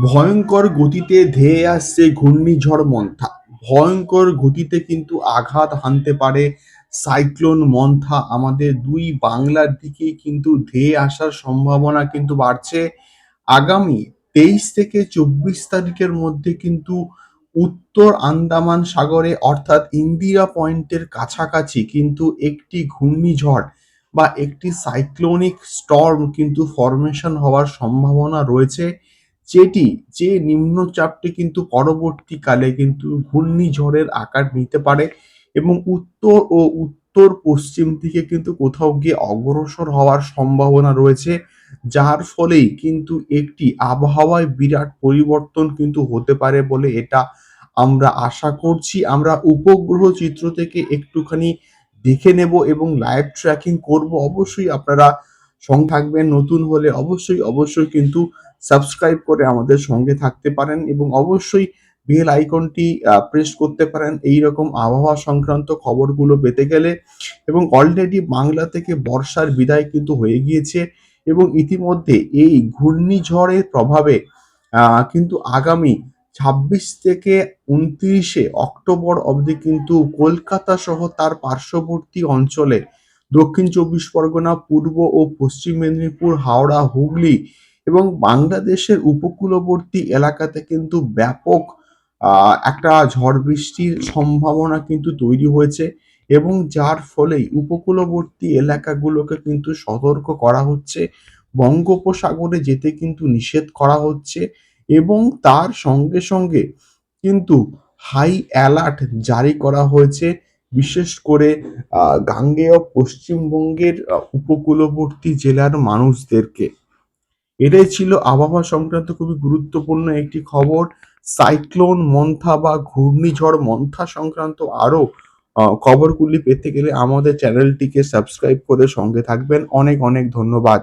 ভয়ঙ্কর গতিতে ধেয়ে আসছে ঘূর্ণিঝড় মন্থা। ভয়ঙ্কর গতিতে কিন্তু আঘাত হানতে পারে সাইক্লোন মন্থা। আমাদের দুই বাংলার দিকে কিন্তু ধেয়ে আসার সম্ভাবনা কিন্তু বাড়ছে। আগামী তেইশ থেকে চব্বিশ তারিখের মধ্যে কিন্তু উত্তর আন্দামান সাগরে অর্থাৎ ইন্দিরা পয়েন্টের কাছাকাছি কিন্তু একটি ঘূর্ণিঝড় বা একটি সাইক্লোনিক স্টর্ম কিন্তু ফরমেশন হওয়ার সম্ভাবনা রয়েছে। যেটি, যে নিম্নচাপটি কিন্তু পরবর্তীকালে কিন্তু ঘূর্ণিঝড়ের আকার নিতে পারে এবং উত্তর ও উত্তর পশ্চিম দিকে কিন্তু কোথাও গিয়ে অগ্রসর হওয়ার সম্ভাবনা রয়েছে, যার ফলেই কিন্তু একটি আবহাওয়ায় বিরাট পরিবর্তন কিন্তু হতে পারে বলে এটা আমরা আশা করছি। আমরা উপগ্রহ চিত্র থেকে একটুখানি দেখে নেব এবং লাইভ ট্র্যাকিং করব। অবশ্যই আপনারা সঙ্গে থাকবেন, নতুন হলে অবশ্যই অবশ্যই কিন্তু সাবস্ক্রাইব করে আমাদের সঙ্গে থাকতে পারেন এবং অবশ্যই বেল আইকনটি প্রেস করতে পারেন। এই রকম আবহাওয়া সংক্রান্ত খবরগুলো পেতে গেলে এবং অলরেডি বাংলা থেকে বর্ষার বিদায় কিন্তু হয়ে গিয়েছে এবং ইতিমধ্যে এই ঘূর্ণিঝড়ের প্রভাবে কিন্তু আগামী ছাব্বিশ থেকে উনত্রিশে অক্টোবর অবধি কিন্তু কলকাতা সহ তার পার্শ্ববর্তী অঞ্চলে দক্ষিণ চব্বিশ পরগনা, পূর্ব ও পশ্চিম মেদিনীপুর, হাওড়া, হুগলি এবং বাংলাদেশের উপকূলবর্তী এলাকাতে কিন্তু ব্যাপক একটা ঝড় বৃষ্টির সম্ভাবনা কিন্তু তৈরি হয়েছে এবং যার ফলেই উপকূলবর্তী এলাকাগুলোকে কিন্তু সতর্ক করা হচ্ছে, বঙ্গোপসাগরে যেতে কিন্তু নিষেধ করা হচ্ছে এবং তার সঙ্গে সঙ্গে কিন্তু হাই অ্যালার্ট জারি করা হয়েছে। বিশেষ করে গাঙ্গেয় পশ্চিমবঙ্গের উপকূলবর্তী জেলার মানুষদেরকে। এটাই ছিল আবহাওয়া সংক্রান্ত খুবই গুরুত্বপূর্ণ একটি খবর। সাইক্লোন, মন্থা বা ঘূর্ণিঝড়, মন্থা সংক্রান্ত আরও খবরগুলি পেতে গেলে আমাদের চ্যানেলটিকে সাবস্ক্রাইব করে সঙ্গে থাকবেন। অনেক অনেক ধন্যবাদ।